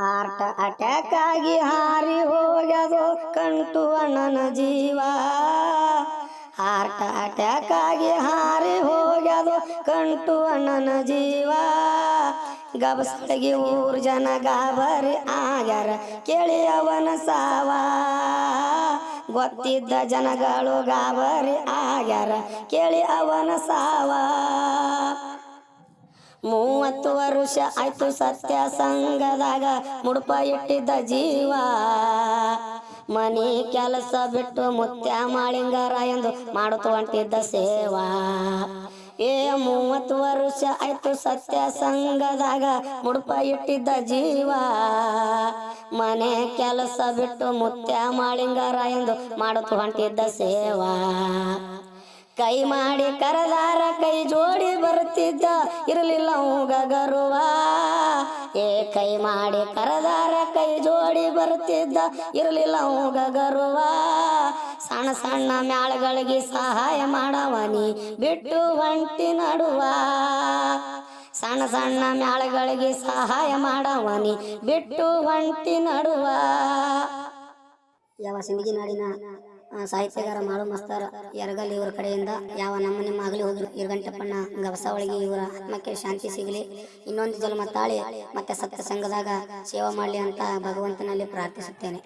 Heart attack ಆಗಿ ಹಾರಿ ಹೋಗ್ಯದು ಕಂಟು ಅಣ್ಣನ ಜೀವ. ಹಾರ್ಟ್ ಅಟ್ಯಾಕ್ ಆಗಿ ಹಾರಿ ಹೋಗ್ಯದು ಕಂಟು ಅಣ್ಣನ ಜೀವ. ಗಬಸ್ತಗಿ ಊರ್ ಜನ ಗಾಬರಿ ಆಗ್ಯಾರ ಕೇಳಿ ಅವನ ಸಾವ. ಗೊತ್ತಿದ್ದ ಜನಗಳು ಗಾಬರಿ ಆಗ್ಯಾರ ಕೇಳಿ ಅವನ ಸಾವ. ಮೂವತ್ತು ವರುಷ ಆಯ್ತು ಸತ್ಯ ಸಂಘದಾಗ ಮುಡುಪ ಇಟ್ಟಿದ್ದ ಜೀವ. ಮನಿ ಕೆಲಸ ಬಿಟ್ಟು ಮುತ್ಯ ಮಾಳಿಂಗಾರ ಎಂದು ಮಾಡುತ್ತ ಹೊಂಟಿದ್ದ ಸೇವಾ. ಏ, ಮೂವತ್ತು ವರುಷ ಆಯ್ತು ಸತ್ಯ ಸಂಘದಾಗ ಮುಡುಪ ಇಟ್ಟಿದ್ದ ಜೀವ. ಮನೆ ಕೆಲಸ ಬಿಟ್ಟು ಮುತ್ಯ ಮಾಳಿಂಗಾರ ಎಂದು ಮಾಡುತ್ತ ಹೊಂಟಿದ್ದ ಸೇವಾ. ಕೈ ಮಾಡಿ ಕರದಾರ ಕೈ ಜೋಡಿ ಬರುತ್ತಿದ್ದ ಇರಲಿಲ್ಲ ಗಗರುವ ಗರುವ. ಏ ಕೈ ಮಾಡಿ ಕರದಾರ ಕೈ ಜೋಡಿ ಬರುತ್ತಿದ್ದ ಇರಲಿಲ್ಲ ಗಗರುವ ಗರುವ. ಸಣ್ಣ ಸಣ್ಣ ಮ್ಯಾಳಗಳಿಗೆ ಸಹಾಯ ಮಾಡವನಿ ಬಿಟ್ಟು ಒಂಟಿ ನಡುವ. ಸಣ್ಣ ಸಣ್ಣ ಮ್ಯಾಳಗಳಿಗೆ ಸಹಾಯ ಮಾಡವನಿ ಬಿಟ್ಟು ಒಂಟಿ ನಡುವ. ಯಾವ ಸಿಂಗಿ ನಾಡಿನ ಸಾಹಿತ್ಯಗಾರ ಮಾಡು ಮಸ್ತಾರ ಯರಗಲ್ ಇವರ ಕಡೆಯಿಂದ ಯಾವ ನಮ್ಮ ನಿಮ್ಮ ಆಗಲಿ ಹೋದ್ರು. ಇರ್ಗಂಟಪ್ಪಣ್ಣ ಗವಸಾವಳಿಗೆ ಇವರ ಆತ್ಮಕ್ಕೆ ಶಾಂತಿ ಸಿಗಲಿ. ಇನ್ನೊಂದು ಜನ್ಮ ತಾಳಿ ಮತ್ತೆ ಸತ್ಯ ಸಂಘದಾಗ ಸೇವೆ ಮಾಡಲಿ ಅಂತ ಭಗವಂತನಲ್ಲಿ ಪ್ರಾರ್ಥಿಸುತ್ತೇನೆ.